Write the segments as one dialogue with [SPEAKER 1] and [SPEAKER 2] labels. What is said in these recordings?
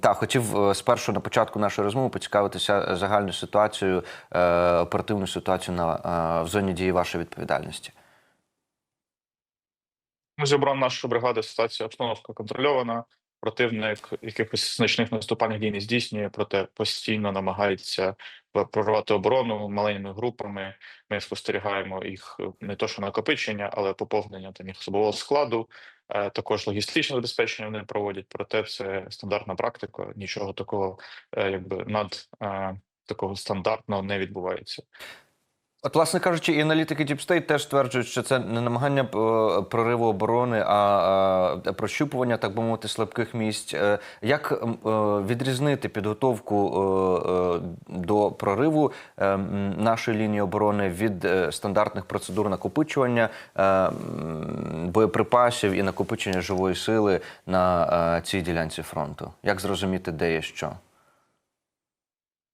[SPEAKER 1] та хотів е, спершу на початку нашої розмови поцікавитися загальною ситуацією, е, оперативною ситуацією на е, в зоні дії вашої відповідальності.
[SPEAKER 2] Ми зібрали нашу бригаду, ситуація обстановка контрольована. Противник якихось значних наступальних дій не здійснює, проте постійно намагається прорвати оборону маленькими групами. Ми спостерігаємо їх е, не то, що накопичення, але поповнення там їх особового складу. Е, Також логістичне забезпечення вони проводять. Проте це стандартна практика. Нічого такого, е, якби над е, такого стандартного не відбувається.
[SPEAKER 1] От, власне кажучи, і аналітики State теж стверджують, що це не намагання е, прориву оборони, а е, прощупування, так би мовити, слабких місць. Е, Як відрізнити підготовку до прориву нашої лінії оборони від стандартних процедур накопичування боєприпасів і накопичення живої сили на цій ділянці фронту? Як зрозуміти, де є що?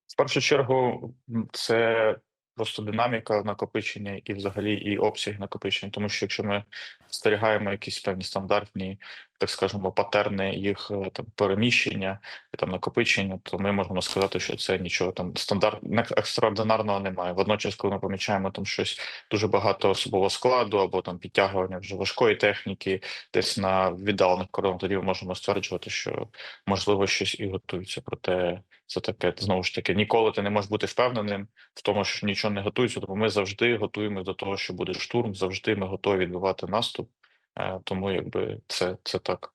[SPEAKER 2] В першу чергу, це просто динаміка накопичення і взагалі і обсяг накопичення. Тому що якщо ми спостерігаємо якісь певні стандартні, так скажемо, патерни їх е, там переміщення і там накопичення, то ми можемо сказати, що це нічого там стандарт екстраординарного немає. Водночас, коли ми помічаємо там щось дуже багато особового складу або там підтягування вже важкої техніки, десь на віддалених кордонах, тоді ми можемо стверджувати, що можливо щось і готується. Проте це таке знову ж таки ніколи ти не можеш бути впевненим в тому, що нічого не готується. Тому ми завжди готуємося до того, що буде штурм. Завжди ми готові відбивати наступ. Е, Тому якби це, це так.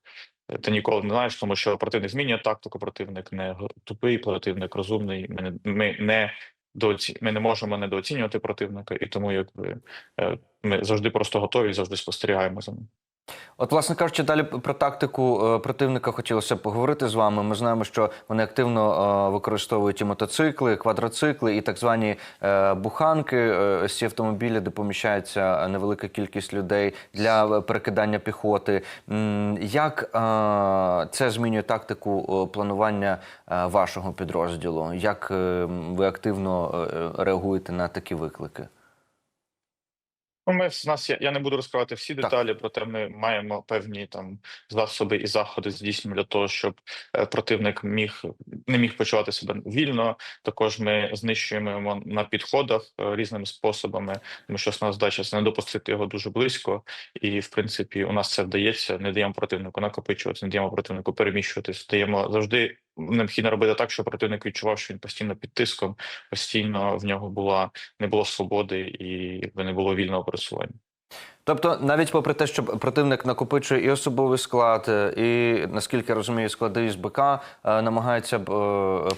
[SPEAKER 2] Е, Ти ніколи не знаєш, тому що противник змінює тактику, противник не тупий, противник розумний. Ми не ми не дооці... ми не можемо недооцінювати противника, і тому якби е, ми завжди просто готові, завжди спостерігаємо за ним.
[SPEAKER 1] От, власне кажучи, далі про тактику е, противника хотілося б поговорити з вами. Ми знаємо, що вони активно е, використовують і мотоцикли, квадроцикли, і так звані е, буханки. ці автомобілі, де поміщається невелика кількість людей для перекидання піхоти. Як це змінює тактику планування вашого підрозділу? Як е, ви активно реагуєте на такі виклики?
[SPEAKER 2] Ну, ми з нас я, я не буду розкривати всі
[SPEAKER 1] Так.
[SPEAKER 2] деталі, проте ми маємо певні там засоби і заходи здійснюємо для того, щоб е, противник міг не міг почувати себе вільно. Також ми знищуємо його на підходах е, різними способами, тому що основна задача це не допустити його дуже близько. І в принципі, у нас це вдається. Не даємо противнику накопичуватися, не даємо противнику переміщуватись. Даємо завжди необхідно робити так, щоб противник відчував, що він постійно під тиском, постійно в нього була не було свободи і не було вільного пересування.
[SPEAKER 1] Тобто, навіть попри те, що противник накопичує і особовий склад, е, і наскільки я розумію, склади СБК е, намагається е,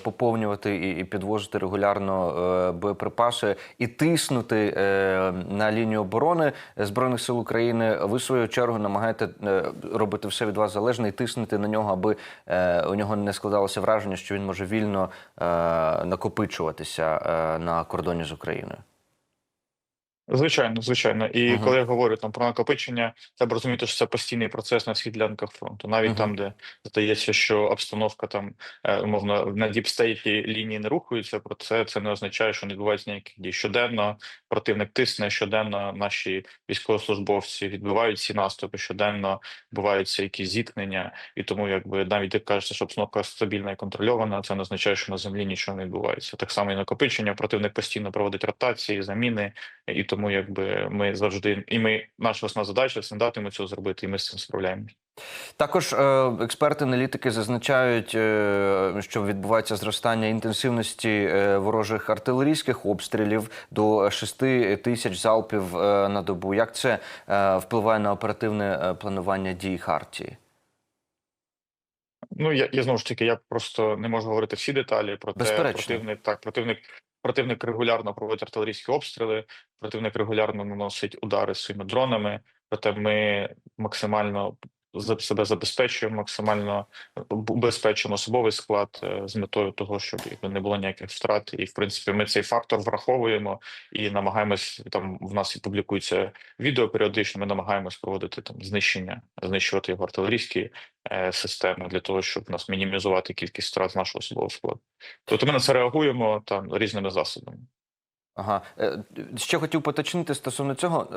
[SPEAKER 1] поповнювати і, підвозити регулярно боєприпаси і тиснути на лінію оборони збройних сил України. Ви в свою чергу намагаєте робити все від вас залежне і тиснути на нього, аби у нього не складалося враження, що він може вільно накопичуватися на кордоні з Україною.
[SPEAKER 2] Звичайно, звичайно. І
[SPEAKER 1] Мгм.
[SPEAKER 2] коли я говорю там про накопичення, треба розуміти, що це постійний процес на всіх ділянках фронту, навіть
[SPEAKER 1] Мгм.
[SPEAKER 2] там, де здається, що обстановка там е, умовно на діпстейті лінії не рухаються. Про це це не означає, що не відбувається ніяких дій. Щоденно противник тисне, щоденно наші військовослужбовці відбивають ці наступи, щоденно відбуваються якісь зіткнення, і тому, якби навіть як кажеться, що обстановка стабільна і контрольована, це не означає, що на землі нічого не відбувається. Так само і накопичення. Противник постійно проводить ротації, заміни. І тому, якби ми завжди, і ми наша основна задача це дати йому цього зробити, і ми з цим справляємося.
[SPEAKER 1] Також е, експерти-аналітики зазначають, е, що відбувається зростання інтенсивності е, ворожих артилерійських обстрілів до 6 тисяч залпів на добу. Як це впливає на оперативне планування дій Хартії?
[SPEAKER 2] Ну я, я знову ж таки, я просто не можу говорити всі деталі. Проте
[SPEAKER 1] Безперечно.
[SPEAKER 2] противник так, противник, противник регулярно проводить артилерійські обстріли. Противник регулярно наносить удари своїми дронами. Проте ми максимально себе забезпечуємо, максимально б- особовий склад е, з метою того, щоб не було ніяких втрат. І в принципі, ми цей фактор враховуємо і намагаємось там. В нас і публікується відео періодично. Ми намагаємось проводити там знищення, знищувати його артилерійські е, системи для того, щоб нас мінімізувати кількість втрат нашого особового складу. Тобто ми на це реагуємо там різними засобами.
[SPEAKER 1] Ага, Е, ще хотів поточнити стосовно цього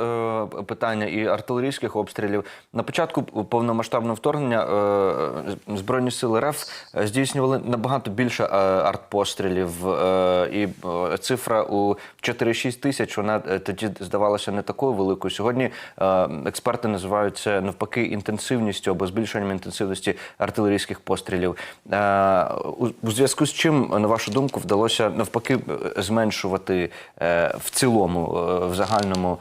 [SPEAKER 1] е, питання і артилерійських обстрілів. На початку повномасштабного вторгнення е, збройні сили РФ здійснювали набагато більше е, артпострілів, е, і е, цифра у 4-6 тисяч вона е, тоді здавалася не такою великою. Сьогодні е, експерти називають це навпаки інтенсивністю або збільшенням інтенсивності артилерійських пострілів. Е, у, у зв'язку з чим, на вашу думку, вдалося навпаки е, зменшувати е, в цілому, е, в загальному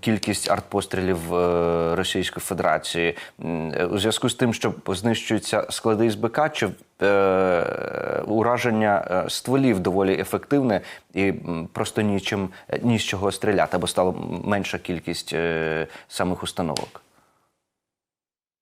[SPEAKER 1] кількість артпострілів е, Російської Федерації е, у зв'язку з тим, що знищуються склади СБК, чи е, ураження е, стволів доволі ефективне і просто нічим ні з чого стріляти, або стало менша кількість е, самих установок.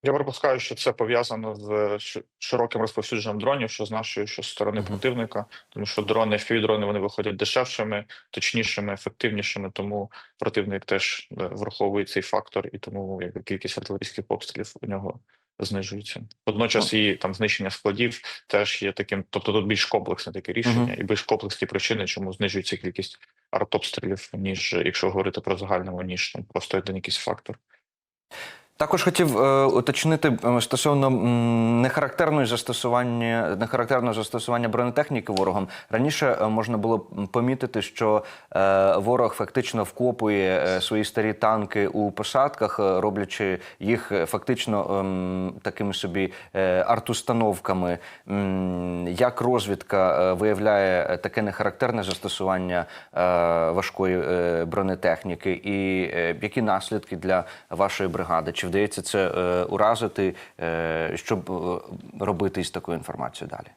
[SPEAKER 2] Я припускаю, що це пов'язано з широким розповсюдженням дронів, що з нашої, що з сторони
[SPEAKER 1] Мгм.
[SPEAKER 2] противника, тому що дрони, FPV-дрони, вони виходять дешевшими, точнішими, ефективнішими. Тому противник теж е, враховує цей фактор, і тому якби кількість артилерійських обстрілів у нього знижується. Водночас і там знищення складів теж є таким, тобто тут більш комплексне таке рішення,
[SPEAKER 1] Мгм.
[SPEAKER 2] і більш комплексні причини, чому знижується кількість артобстрілів, ніж якщо говорити про загальному, ніж там просто один якийсь фактор.
[SPEAKER 1] Також хотів е, уточнити е, стосовно нехарактерної застосування нехарактерного застосування бронетехніки ворогом. Раніше е, можна було помітити, що е, ворог фактично вкопує е, свої старі танки у посадках, е, роблячи їх е, фактично ем, такими собі е, артустановками. Як розвідка е, виявляє е, таке нехарактерне застосування е, важкої е, бронетехніки, і е, які наслідки для вашої бригади? Чи вдається це е, уразити, е, щоб е, робити із такою інформацією далі?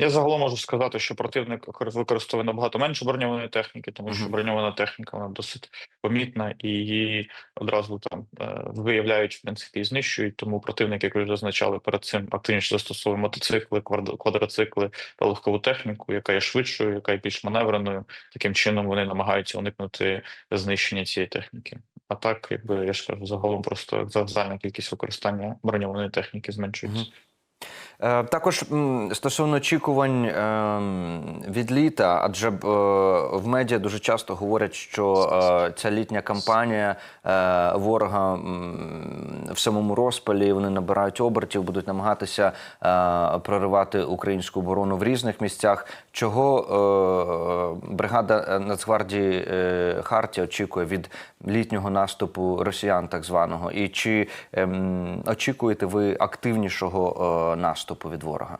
[SPEAKER 2] Я загалом можу сказати, що противник використовує набагато менше броньованої техніки, тому що броньована техніка вона досить помітна і її одразу там е, виявляють в принципі і знищують. Тому противник, як ви вже зазначали, перед цим активніше застосовує мотоцикли, квадр- квадроцикли та легкову техніку, яка є швидшою, яка є більш маневреною. Таким чином вони намагаються уникнути знищення цієї техніки. А так, якби я ж кажу, загалом просто загальна кількість використання броньованої техніки зменшується.
[SPEAKER 1] Е, Також стосовно очікувань ем, від літа, адже е, в медіа дуже часто говорять, що е, ця літня кампанія ворога в самому розпалі, вони набирають обертів, будуть намагатися проривати українську оборону в різних місцях. Чого бригада Нацгвардії Хартія очікує від літнього наступу росіян, так званого, і чи ем, очікуєте ви активнішого е, наступу від ворога?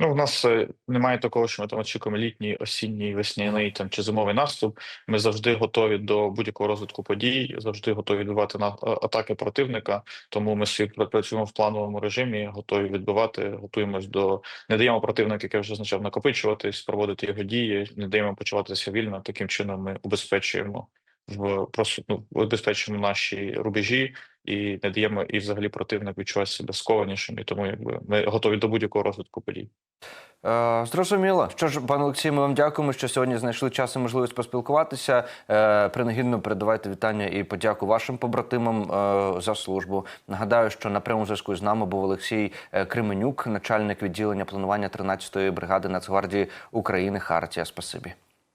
[SPEAKER 2] Ну, в нас е, немає такого, що ми там очікуємо літній, осінній, весняний там чи зимовий наступ. Ми завжди готові до будь-якого розвитку подій, завжди готові відбивати на атаки противника. Тому ми собі пра- працюємо в плановому режимі, готові відбивати, готуємось до не даємо противнику, як я вже зазначав, накопичуватись, проводити його дії, не даємо почуватися вільно. Таким чином ми убезпечуємо в просто ну, убезпечуємо наші рубежі і не даємо і взагалі противник відчувати себе скованішим. І тому якби ми готові до будь-якого розвитку подій.
[SPEAKER 1] Е, зрозуміло. Що ж, пане Олексію, ми вам дякуємо, що сьогодні знайшли час і можливість поспілкуватися. Е, принагідно передавайте вітання і подяку вашим побратимам е, за службу. Нагадаю, що на прямому зв'язку з нами був Олексій е, Кременюк, начальник відділення планування 13-ї бригади Нацгвардії України Хартія. Спасибі.